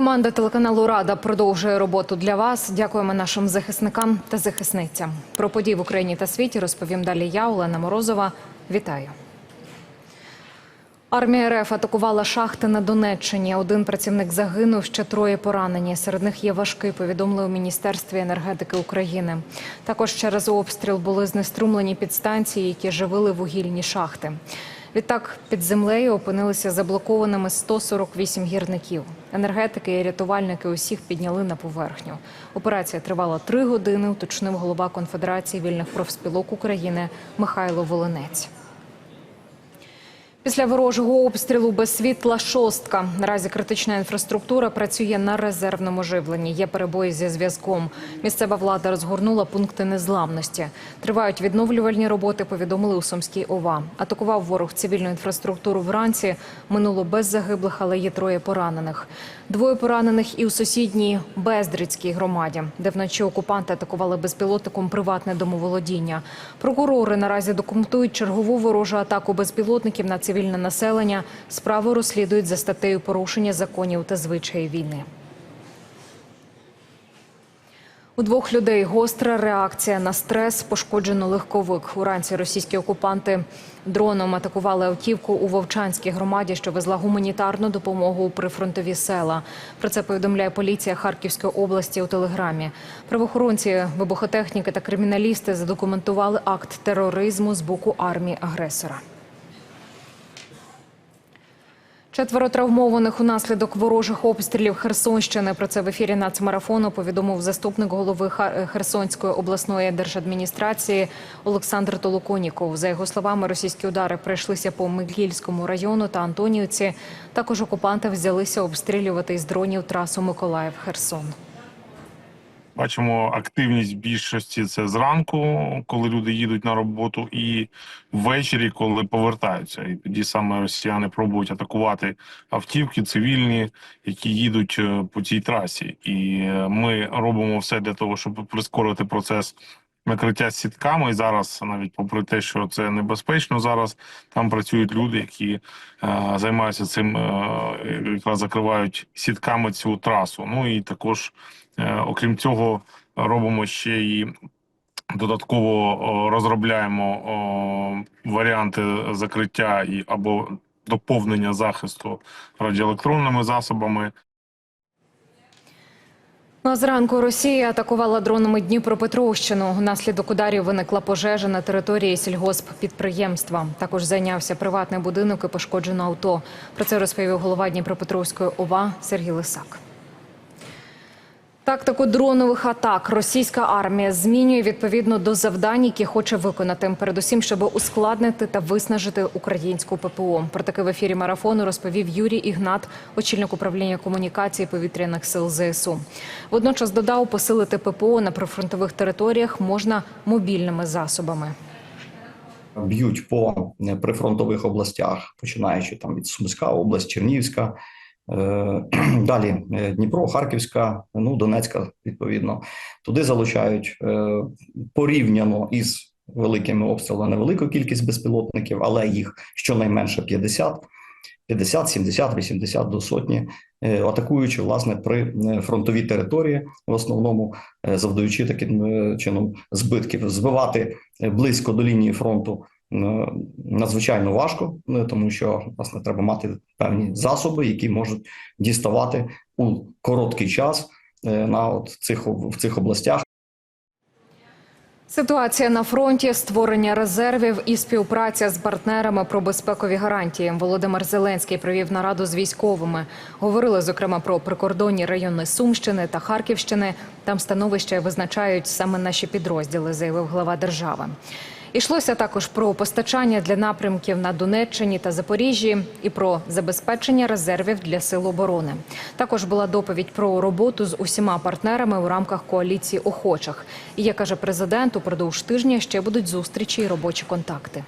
Команда телеканалу Рада продовжує роботу для вас. Дякуємо нашим захисникам та захисницям. Про події в Україні та світі розповім далі я, Олена Морозова. Вітаю. Армія РФ атакувала шахти на Донеччині. Один працівник загинув, ще троє поранені. Серед них є важкий, повідомили у Міністерстві енергетики України. Також через обстріл були знеструмлені підстанції, які живили вугільні шахти. Відтак під землею опинилися заблокованими 148 гірників. Енергетики і рятувальники усіх підняли на поверхню. Операція тривала три години, уточнив голова Конфедерації вільних профспілок України Михайло Волинець. Після ворожого обстрілу без світла шостка. Наразі критична інфраструктура працює на резервному живленні. Є перебої зі зв'язком. Місцева влада розгорнула пункти незламності. Тривають відновлювальні роботи. Повідомили у Сумській ОВА. Атакував ворог цивільну інфраструктуру вранці. Минуло без загиблих, але є троє поранених. Двоє поранених і у сусідній Бездрицькій громаді, де вночі окупанти атакували безпілотником приватне домоволодіння. Прокурори наразі документують чергову ворожу атаку безпілотників на цивільне населення. Справу розслідують за статтею порушення законів та звичаї війни. У двох людей гостра реакція на стрес, пошкоджено легковик. Уранці російські окупанти дроном атакували автівку у Вовчанській громаді, що везла гуманітарну допомогу у прифронтові села. Про це повідомляє поліція Харківської області у телеграмі. Правоохоронці, вибухотехніки та криміналісти задокументували акт тероризму з боку армії агресора. Четверо травмованих унаслідок ворожих обстрілів Херсонщини. Про це в ефірі нацмарафону повідомив заступник голови Ха- Херсонської обласної держадміністрації Олександр Толоконіков. За його словами, російські удари прийшлися по Микільському району та Антонівці. Також окупанти взялися обстрілювати із дронів трасу Миколаїв-Херсон. Бачимо активність більшості це зранку, коли люди їдуть на роботу, і ввечері, коли повертаються. І тоді саме росіяни пробують атакувати автівки цивільні, які їдуть е, по цій трасі. І е, ми робимо все для того, щоб прискорити процес накриття сітками. І зараз, навіть попри те, що це небезпечно, зараз там працюють люди, які е, займаються цим, е, якраз закривають сітками цю трасу. Ну і також. Е, Окрім цього, робимо ще і додатково розробляємо варіанти закриття і або доповнення захисту радіоелектронними засобами. Ну, а зранку Росія атакувала дронами Дніпропетровщину. Внаслідок ударів виникла пожежа на території сільгосппідприємства. Також зайнявся приватний будинок і пошкоджено авто. Про це розповів голова Дніпропетровської ОВА Сергій Лисак. Тактику дронових атак російська армія змінює відповідно до завдань, які хоче виконати. Передусім, щоб ускладнити та виснажити українську ППО. Про таке в ефірі марафону розповів Юрій Ігнат, очільник управління комунікації повітряних сил ЗСУ. Водночас додав, посилити ППО на прифронтових територіях можна мобільними засобами. б'ють по прифронтових областях, починаючи там від Сумська область, Чернігівська, е, далі е, Дніпро, Харківська, ну Донецька, відповідно. Туди залучають е, порівняно із великими обстрілами невелику кількість безпілотників, але їх щонайменше 50. 50, 70, 80 до сотні, е, атакуючи власне при е, фронтовій території, в основному е, завдаючи таким е, чином збитків, збивати е, близько до лінії фронту е, надзвичайно важко, е, тому що власне треба мати певні засоби, які можуть діставати у короткий час е, на от цих в цих областях. Ситуація на фронті, створення резервів і співпраця з партнерами про безпекові гарантії. Володимир Зеленський провів нараду з військовими. Говорили зокрема про прикордонні райони Сумщини та Харківщини. Там становище визначають саме наші підрозділи, заявив глава держави. Ішлося також про постачання для напрямків на Донеччині та Запоріжжі і про забезпечення резервів для сил оборони. Також була доповідь про роботу з усіма партнерами у рамках коаліції охочих. І як каже президент, упродовж тижня ще будуть зустрічі і робочі контакти.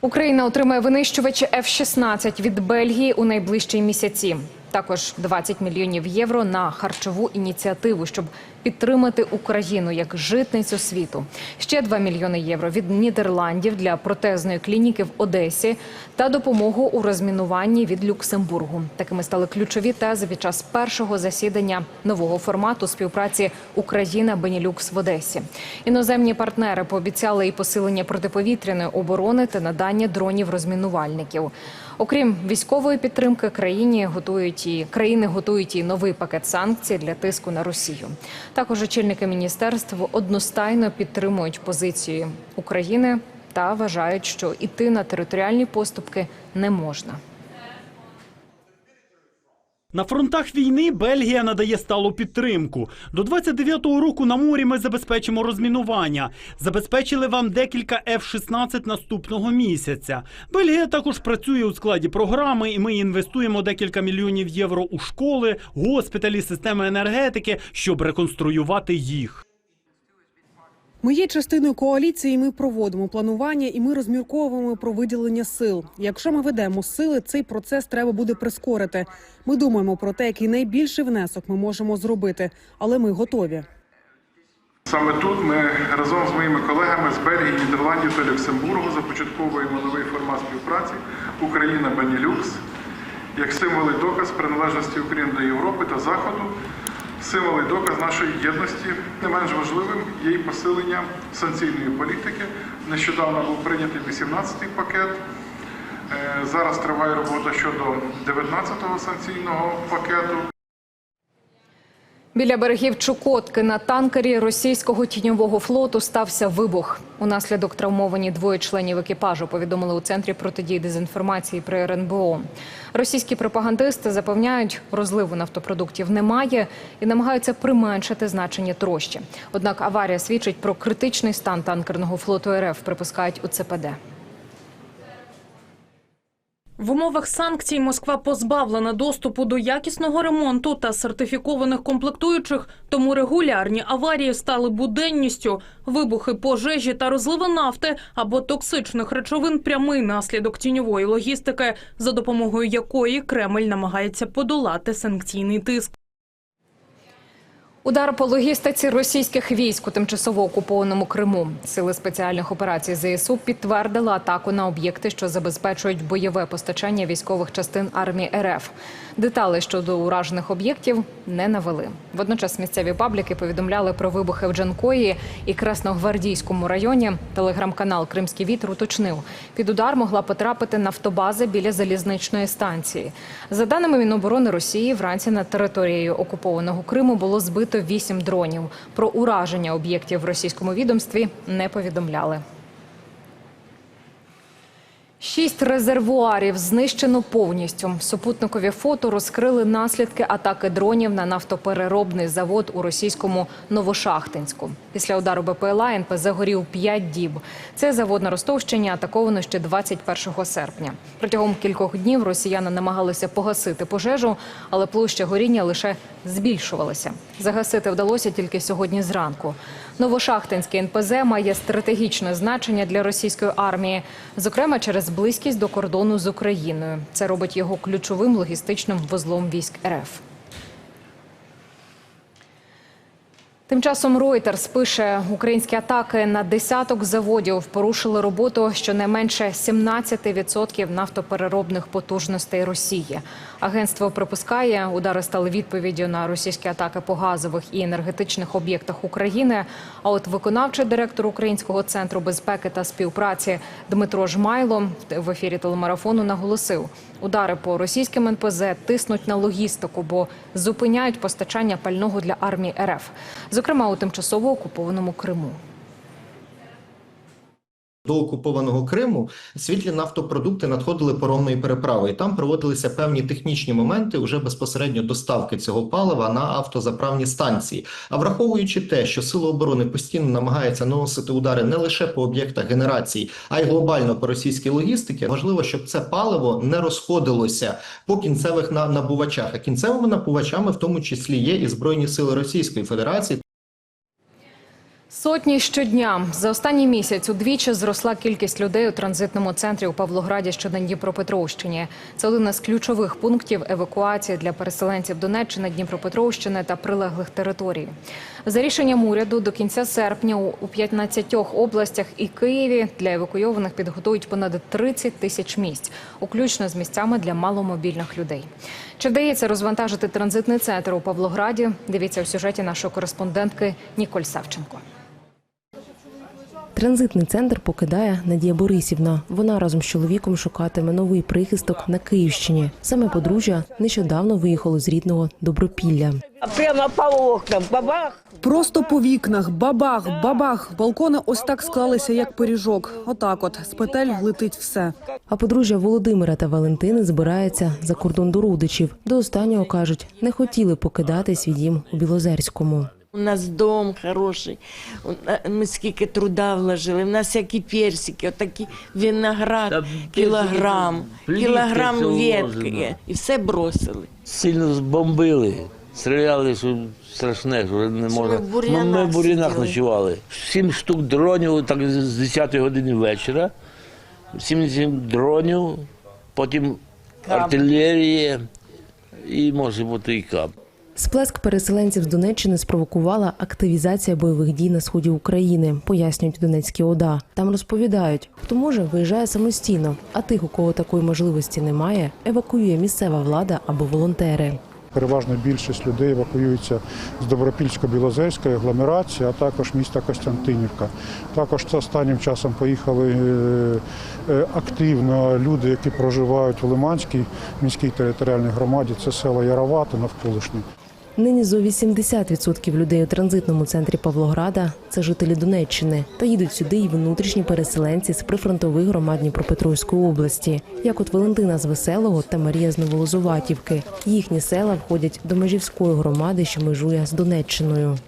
Україна отримає винищувачі F-16 від Бельгії у найближчі місяці. Також 20 мільйонів євро на харчову ініціативу, щоб підтримати Україну як житницю світу. Ще 2 мільйони євро від Нідерландів для протезної клініки в Одесі та допомогу у розмінуванні від Люксембургу. Такими стали ключові тези під час першого засідання нового формату співпраці Україна Бенілюкс в Одесі. Іноземні партнери пообіцяли і посилення протиповітряної оборони та надання дронів розмінувальників. Окрім військової підтримки, країні готують і країни готують і новий пакет санкцій для тиску на Росію. Також очільники міністерств одностайно підтримують позиції України та вважають, що іти на територіальні поступки не можна. На фронтах війни Бельгія надає сталу підтримку. До 29-го року на морі ми забезпечимо розмінування. Забезпечили вам декілька F-16 наступного місяця. Бельгія також працює у складі програми, і ми інвестуємо декілька мільйонів євро у школи, госпіталі, системи енергетики, щоб реконструювати їх. Ми є частиною коаліції. Ми проводимо планування і ми розмірковуємо про виділення сил. Якщо ми ведемо сили, цей процес треба буде прискорити. Ми думаємо про те, який найбільший внесок ми можемо зробити, але ми готові. Саме тут ми разом з моїми колегами з Бельгії, Нідерландів та Люксембургу започатковуємо новий формат співпраці Україна Бенілюкс як символ і доказ приналежності України до Європи та Заходу, символ і доказ нашої єдності. Не менш важливим є і посилення санкційної політики. Нещодавно був прийнятий 18-й пакет. Е, Зараз триває робота щодо 19-го санкційного пакету. Біля берегів Чукотки на танкері російського тіньового флоту стався вибух. Унаслідок травмовані двоє членів екіпажу. Повідомили у центрі протидії дезінформації при РНБО. Російські пропагандисти запевняють, розливу нафтопродуктів немає і намагаються применшити значення трощі. Однак аварія свідчить про критичний стан танкерного флоту РФ. Припускають у ЦПД. В умовах санкцій Москва позбавлена доступу до якісного ремонту та сертифікованих комплектуючих, тому регулярні аварії стали буденністю. Вибухи, пожежі та розливи нафти або токсичних речовин прямий наслідок тіньової логістики, за допомогою якої Кремль намагається подолати санкційний тиск. Удар по логістиці російських військ у тимчасово окупованому Криму. Сили спеціальних операцій ЗСУ підтвердили атаку на об'єкти, що забезпечують бойове постачання військових частин армії РФ. Деталі щодо уражених об'єктів не навели. Водночас місцеві пабліки повідомляли про вибухи в Джанкої і Красногвардійському районі. Телеграм-канал Кримський вітер уточнив, під удар могла потрапити нафтобаза біля залізничної станції. За даними Міноборони Росії, вранці над територією окупованого Криму було збито вісім дронів. Про ураження об'єктів в російському відомстві не повідомляли. Шість резервуарів знищено повністю. Супутникові фото розкрили наслідки атаки дронів на нафтопереробний завод у російському Новошахтинську. Після удару БПЛА НПЗ горів п'ять діб. Це завод на Ростовщині атаковано ще 21 серпня. Протягом кількох днів росіяни намагалися погасити пожежу, але площа горіння лише збільшувалася. Загасити вдалося тільки сьогодні зранку. Новошахтинський НПЗ має стратегічне значення для російської армії, зокрема через близькість до кордону з Україною. Це робить його ключовим логістичним вузлом військ РФ. Тим часом Reuters пише, українські атаки на десяток заводів порушили роботу щонайменше 17% нафтопереробних потужностей Росії. Агентство припускає, удари стали відповіддю на російські атаки по газових і енергетичних об'єктах України. А от виконавчий директор Українського центру безпеки та співпраці Дмитро Жмайло в ефірі телемарафону наголосив, удари по російським НПЗ тиснуть на логістику, бо зупиняють постачання пального для армії РФ, зокрема у тимчасово окупованому Криму. До окупованого Криму світлі нафтопродукти надходили паромною переправою. Там проводилися певні технічні моменти уже безпосередньо доставки цього палива на автозаправні станції. А враховуючи те, що сили оборони постійно намагаються наносити удари не лише по об'єктах генерації, а й глобально по російській логістиці, важливо, щоб це паливо не розходилося по кінцевих на- набувачах. А кінцевими набувачами в тому числі є і збройні сили Російської Федерації. Сотні щодня за останній місяць удвічі зросла кількість людей у транзитному центрі у Павлограді, що на Дніпропетровщині. Це один із ключових пунктів евакуації для переселенців Донеччини, Дніпропетровщини та прилеглих територій. За рішенням уряду до кінця серпня у у 15 областях і Києві для евакуйованих підготують понад 30 тисяч місць, включно з місцями для маломобільних людей. Чи вдається розвантажити транзитний центр у Павлограді? Дивіться у сюжеті нашої кореспондентки Ніколь Савченко. Транзитний центр покидає Надія Борисівна. Вона разом з чоловіком шукатиме новий прихисток на Київщині. Саме подружжя нещодавно виїхало з рідного Добропілля. Прямо по окнам, бабах. Просто по вікнах, бабах, бабах. Балкони ось так склалися, як пиріжок. Отак, от з петель летить все. А подружжя Володимира та Валентини збирається за кордон до родичів. До останнього кажуть, не хотіли покидати свій дім у Білозерському. У нас дом хороший. Ми скільки труда вложили. У нас всякі персики, отакі виноград, кілограм, кілограм ветки. І все бросили. сильно збомбили, стріляли, що страшне, що не можна. ми в бур'янах Ну, ми в бур'янах ночували. Сім штук дронів, так з 10 години вечора. Сім сім дронів, потім артилерія і може бути і кап. Сплеск переселенців з Донеччини спровокувала активізація бойових дій на сході України, пояснюють Донецькі ОДА. Там розповідають, хто може, виїжджає самостійно, а тих, у кого такої можливості немає, евакуює місцева влада або волонтери. Переважна більшість людей евакуюється з Добропільсько-Білозерської агломерації, а також міста Костянтинівка. Також останнім часом поїхали е, е, активно люди, які проживають в Лиманській міській територіальній громаді. Це село Яровати навколишні. Нині зо 80% людей у транзитному центрі Павлограда це жителі Донеччини. Та їдуть сюди і внутрішні переселенці з прифронтових громад Дніпропетровської області, як от Валентина з Веселого та Марія з Новолозуватівки. Їхні села входять до межівської громади, що межує з Донеччиною.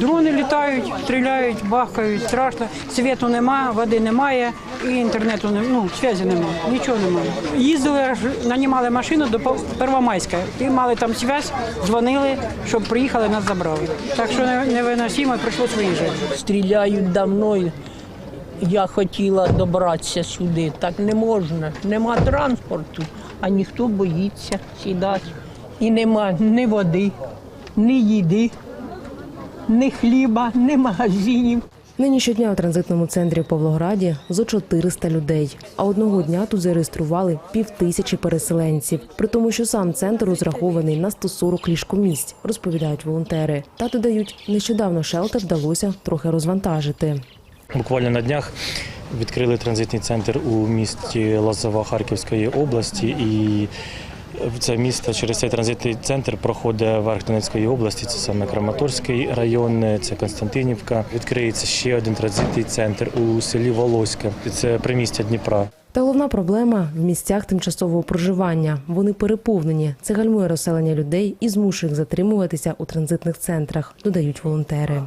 Дрони літають, стріляють, бахають, страшно. Світу нема, води немає і інтернету не ну, зв'язку немає, нічого немає. Їздили, нанімали машину до Первомайська і мали там зв'язь, дзвонили, щоб приїхали, нас забрали. Так що не- невиносимо, прийшлось виїжджати. Стріляють давно. Я хотіла добратися сюди. Так не можна. Нема транспорту, а ніхто боїться сідати. І нема ні води, ні їди, ні хліба, ні магазинів. Нині щодня у транзитному центрі в Павлограді зо 400 людей. А одного дня тут зареєстрували півтисячі переселенців. При тому, що сам центр розрахований на 140 ліжкомісць, розповідають волонтери. Та додають, нещодавно шелтер вдалося трохи розвантажити. Буквально на днях відкрили транзитний центр у місті Лозова Харківської області, і це місто через цей транзитний центр проходить верх Донецької області. Це саме Краматорський район, це Константинівка. Відкриється ще один транзитний центр у селі Волоське. Це примістя Дніпра. Та головна проблема в місцях тимчасового проживання. Вони переповнені. Це гальмує розселення людей і змушує їх затримуватися у транзитних центрах, додають волонтери.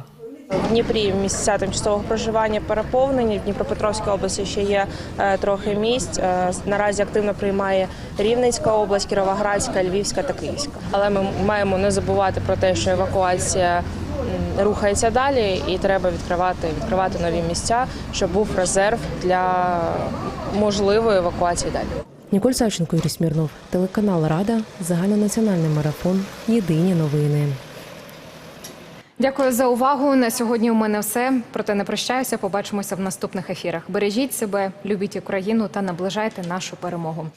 В Дніпрі місця тимчасового проживання переповнені. В Дніпропетровській області ще є е, трохи місць. Е, наразі активно приймає Рівненська область, Кіровоградська, Львівська та Київська. Але ми маємо не забувати про те, що евакуація рухається далі, і треба відкривати відкривати нові місця, щоб був резерв для можливої евакуації далі. Ніколь Савченко, Юрій Смірнов, телеканал Рада, загальнонаціональний марафон. Єдині новини. Дякую за увагу. На сьогодні у мене все. Проте не прощаюся. Побачимося в наступних ефірах. Бережіть себе, любіть Україну та наближайте нашу перемогу.